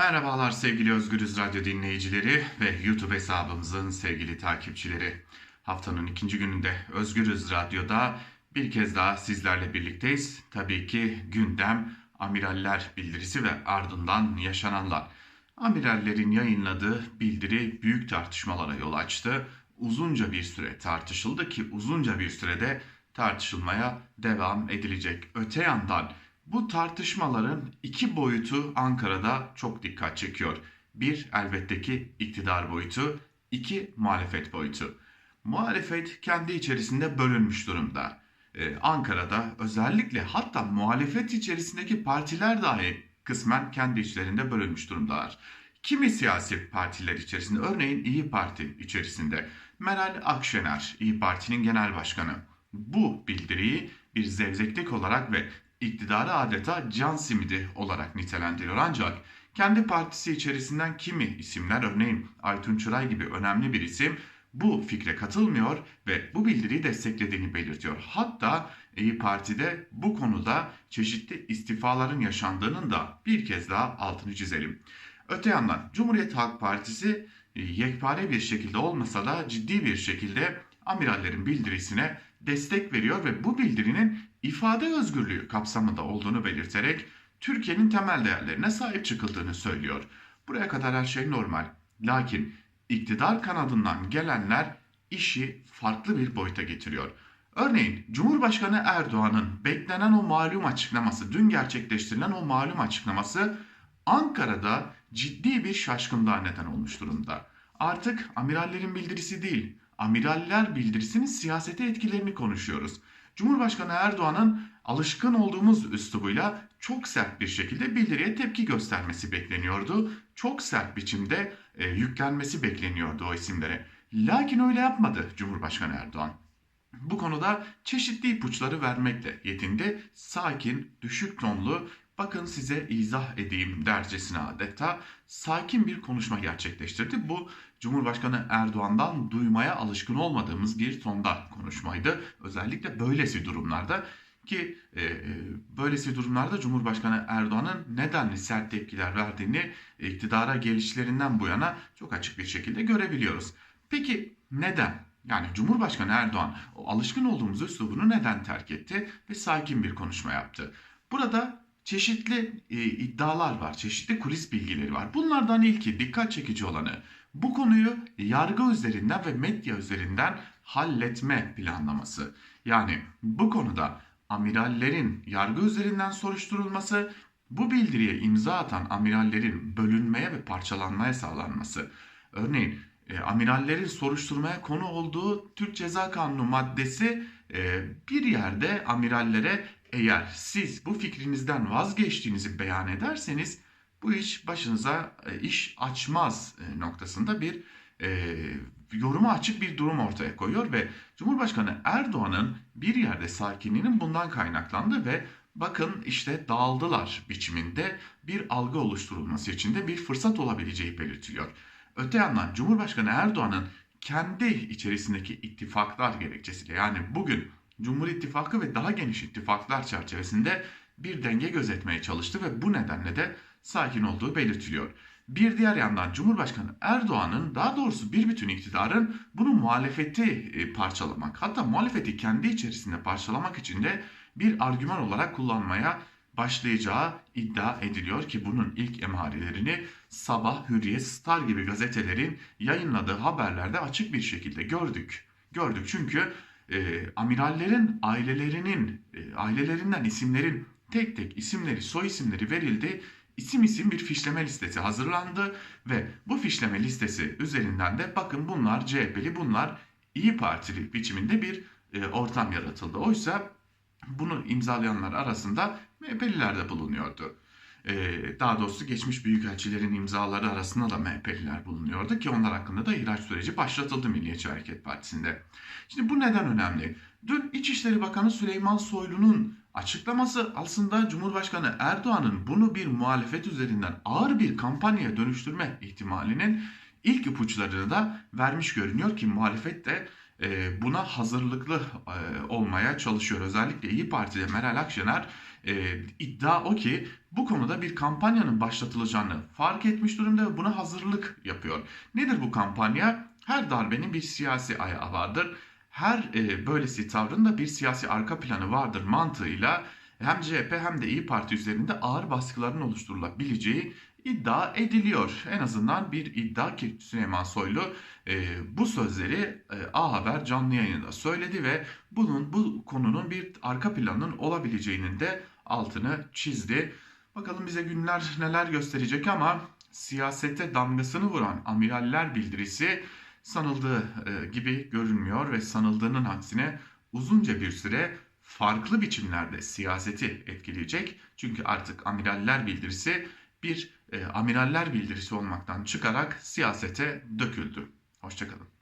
Merhabalar sevgili Özgürüz Radyo dinleyicileri ve YouTube hesabımızın sevgili takipçileri. Haftanın ikinci gününde Özgürüz Radyo'da bir kez daha sizlerle birlikteyiz. Tabii ki gündem amiraller bildirisi ve ardından yaşananlar. Amirallerin yayınladığı bildiri büyük tartışmalara yol açtı. Uzunca bir süre tartışıldı ki uzunca bir sürede tartışılmaya devam edilecek. Öte yandan bu tartışmaların iki boyutu Ankara'da çok dikkat çekiyor. Bir elbette ki iktidar boyutu, iki muhalefet boyutu. Muhalefet kendi içerisinde bölünmüş durumda. Ee, Ankara'da özellikle hatta muhalefet içerisindeki partiler dahi kısmen kendi içlerinde bölünmüş durumdalar. Kimi siyasi partiler içerisinde örneğin İyi Parti içerisinde Meral Akşener İyi Parti'nin genel başkanı bu bildiriyi bir zevzeklik olarak ve iktidarı adeta can simidi olarak nitelendiriyor. Ancak kendi partisi içerisinden kimi isimler örneğin Aytun Çıray gibi önemli bir isim bu fikre katılmıyor ve bu bildiriyi desteklediğini belirtiyor. Hatta İyi Parti'de bu konuda çeşitli istifaların yaşandığının da bir kez daha altını çizelim. Öte yandan Cumhuriyet Halk Partisi e, yekpare bir şekilde olmasa da ciddi bir şekilde amirallerin bildirisine destek veriyor ve bu bildirinin ifade özgürlüğü kapsamında olduğunu belirterek Türkiye'nin temel değerlerine sahip çıkıldığını söylüyor. Buraya kadar her şey normal. Lakin iktidar kanadından gelenler işi farklı bir boyuta getiriyor. Örneğin Cumhurbaşkanı Erdoğan'ın beklenen o malum açıklaması, dün gerçekleştirilen o malum açıklaması Ankara'da ciddi bir şaşkınlığa neden olmuş durumda. Artık amirallerin bildirisi değil, amiraller bildirisinin siyasete etkilerini konuşuyoruz. Cumhurbaşkanı Erdoğan'ın alışkın olduğumuz üslubuyla çok sert bir şekilde bildiriye tepki göstermesi bekleniyordu. Çok sert biçimde e, yüklenmesi bekleniyordu o isimlere. Lakin öyle yapmadı Cumhurbaşkanı Erdoğan. Bu konuda çeşitli ipuçları vermekle yetindi. Sakin, düşük tonlu, bakın size izah edeyim dercesine adeta sakin bir konuşma gerçekleştirdi. Bu Cumhurbaşkanı Erdoğan'dan duymaya alışkın olmadığımız bir tonda konuşmaydı. Özellikle böylesi durumlarda ki e, e, böylesi durumlarda Cumhurbaşkanı Erdoğan'ın nedenli sert tepkiler verdiğini iktidara gelişlerinden bu yana çok açık bir şekilde görebiliyoruz. Peki neden? Yani Cumhurbaşkanı Erdoğan o alışkın olduğumuz üslubunu neden terk etti ve sakin bir konuşma yaptı? Burada çeşitli e, iddialar var, çeşitli kulis bilgileri var. Bunlardan ilki dikkat çekici olanı bu konuyu yargı üzerinden ve medya üzerinden halletme planlaması. Yani bu konuda amirallerin yargı üzerinden soruşturulması, bu bildiriye imza atan amirallerin bölünmeye ve parçalanmaya sağlanması. Örneğin e, amirallerin soruşturmaya konu olduğu Türk Ceza Kanunu maddesi e, bir yerde amirallere eğer siz bu fikrinizden vazgeçtiğinizi beyan ederseniz bu iş başınıza e, iş açmaz e, noktasında bir e, yoruma açık bir durum ortaya koyuyor ve Cumhurbaşkanı Erdoğan'ın bir yerde sakinliğinin bundan kaynaklandı ve bakın işte dağıldılar biçiminde bir algı oluşturulması için de bir fırsat olabileceği belirtiliyor. Öte yandan Cumhurbaşkanı Erdoğan'ın kendi içerisindeki ittifaklar gerekçesiyle yani bugün Cumhur İttifakı ve daha geniş ittifaklar çerçevesinde bir denge gözetmeye çalıştı ve bu nedenle de sakin olduğu belirtiliyor. Bir diğer yandan Cumhurbaşkanı Erdoğan'ın daha doğrusu bir bütün iktidarın bunu muhalefeti e, parçalamak hatta muhalefeti kendi içerisinde parçalamak için de bir argüman olarak kullanmaya başlayacağı iddia ediliyor ki bunun ilk emarelerini Sabah, Hürriyet, Star gibi gazetelerin yayınladığı haberlerde açık bir şekilde gördük. Gördük çünkü e, amirallerin ailelerinin e, ailelerinden isimlerin tek tek isimleri, soy isimleri verildi. İsim isim bir fişleme listesi hazırlandı ve bu fişleme listesi üzerinden de bakın bunlar CHP'li, bunlar İyi Partili biçiminde bir e, ortam yaratıldı. Oysa bunu imzalayanlar arasında MHP'liler de bulunuyordu. Ee, daha doğrusu geçmiş büyükelçilerin imzaları arasında da MHP'liler bulunuyordu ki onlar hakkında da ihraç süreci başlatıldı Milliyetçi Hareket Partisi'nde. Şimdi bu neden önemli? Dün İçişleri Bakanı Süleyman Soylu'nun açıklaması aslında Cumhurbaşkanı Erdoğan'ın bunu bir muhalefet üzerinden ağır bir kampanyaya dönüştürme ihtimalinin ilk ipuçlarını da vermiş görünüyor ki muhalefet de buna hazırlıklı e, olmaya çalışıyor. Özellikle İyi Parti'de Meral Akşener e, iddia o ki bu konuda bir kampanyanın başlatılacağını fark etmiş durumda ve buna hazırlık yapıyor. Nedir bu kampanya? Her darbenin bir siyasi ayağı vardır. Her e, böylesi tavrın da bir siyasi arka planı vardır mantığıyla hem CHP hem de İyi Parti üzerinde ağır baskıların oluşturulabileceği iddia ediliyor. En azından bir iddia ki Süleyman Soylu e, bu sözleri e, A Haber canlı yayında söyledi ve bunun bu konunun bir arka planının olabileceğinin de altını çizdi. Bakalım bize günler neler gösterecek ama siyasete damgasını vuran amiraller bildirisi sanıldığı e, gibi görünmüyor ve sanıldığının aksine uzunca bir süre farklı biçimlerde siyaseti etkileyecek. Çünkü artık amiraller bildirisi bir e, amiraller bildirisi olmaktan çıkarak siyasete döküldü. Hoşçakalın.